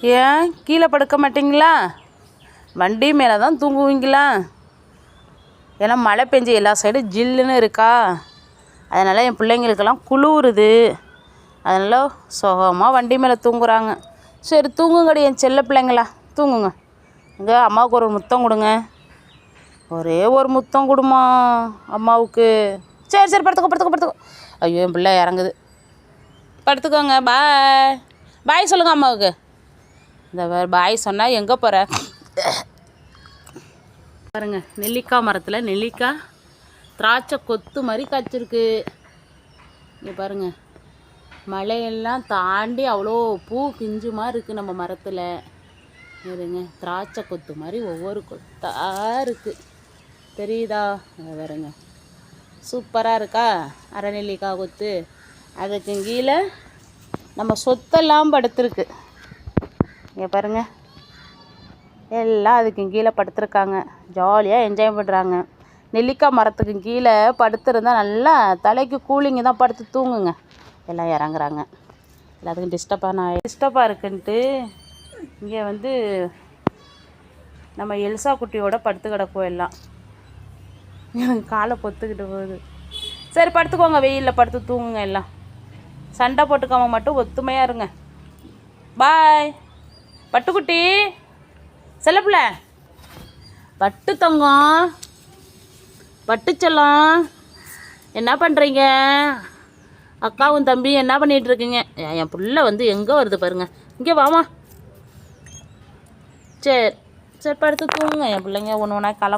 ஏன்? கீழே படுக்க மாட்டீங்களா? வண்டி மேலே தான் தூங்குவீங்களா? ஏன்னா மழை பெஞ்சு எல்லா சைடும் ஜில்லுன்னு இருக்கா? அதனால் என் பிள்ளைங்களுக்கெல்லாம் குளிருது. அதனால் சுகமாக வண்டி மேலே தூங்குறாங்க. சரி தூங்குங்கடி என் செல்ல பிள்ளைங்களா. தூங்குங்க. இங்கே அம்மாவுக்கு ஒரு முத்தம் கொடுங்க. ஒரே ஒரு முத்தம் கொடுமா அம்மாவுக்கு. சரி சரி படுத்துக்கோ படுத்துக்கோ படுத்துக்கோ. ஐயோ என் பிள்ளை இறங்குது. படுத்துக்கோங்க. பாய் பாய் சொல்லுங்கள் அம்மாவுக்கு. இந்த பாய் சொன்னால் எங்கே போகிற பாருங்க நெல்லிக்காய் மரத்தில் நெல்லிக்காய் திராட்சை கொத்து மாதிரி காய்ச்சிருக்கு. இங்கே பாருங்கள் மழையெல்லாம் தாண்டி அவ்வளோ பூ பிஞ்சுமாக இருக்குது நம்ம மரத்தில். இருங்க திராட்சை கொத்து மாதிரி ஒவ்வொரு கொத்தாக இருக்குது தெரியுதா? இங்க பாருங்க சூப்பராக இருக்கா? அரை நெல்லிக்காய் கொத்து. அதுக்கு கீழே நம்ம சொத்தெல்லாம் படுத்துருக்கு. இங்கே பாருங்கள் எல்லாம் அதுக்கு கீழே படுத்துருக்காங்க. ஜாலியாக என்ஜாய் பண்ணுறாங்க நெல்லிக்காய் மரத்துக்கு கீழே படுத்துருந்தா நல்லா தலைக்கு கூலிங்கு தான் படுத்து தூங்குங்க. எல்லாம் இறங்குறாங்க. எல்லாத்துக்கும் டிஸ்டர்பான நான் டிஸ்டர்பாக இருக்குன்ட்டு இங்கே வந்து நம்ம எல்சா குட்டியோட படுத்து கிடப்போம் எல்லாம். காலை பொத்துக்கிட்டு போகுது. சரி படுத்துக்கோங்க. வெயிலில் படுத்து தூங்குங்க எல்லாம். சண்டை போட்டுக்காம மட்டும் ஒத்துமையாக இருங்க. பாய் பட்டுக்குட்டி. செல்லப்பிள்ள பட்டு தங்கம். பட்டு செல்லம். என்ன பண்ணுறீங்க அக்காவும் தம்பி என்ன பண்ணிகிட்டு இருக்கீங்க? என் பிள்ளை வந்து எங்கே வருது பாருங்க. இங்கே வாமா. சரி. சரி படுத்து தூங்குங்க. என் பிள்ளைங்க ஒன்று ஒன்றா கிளம்ப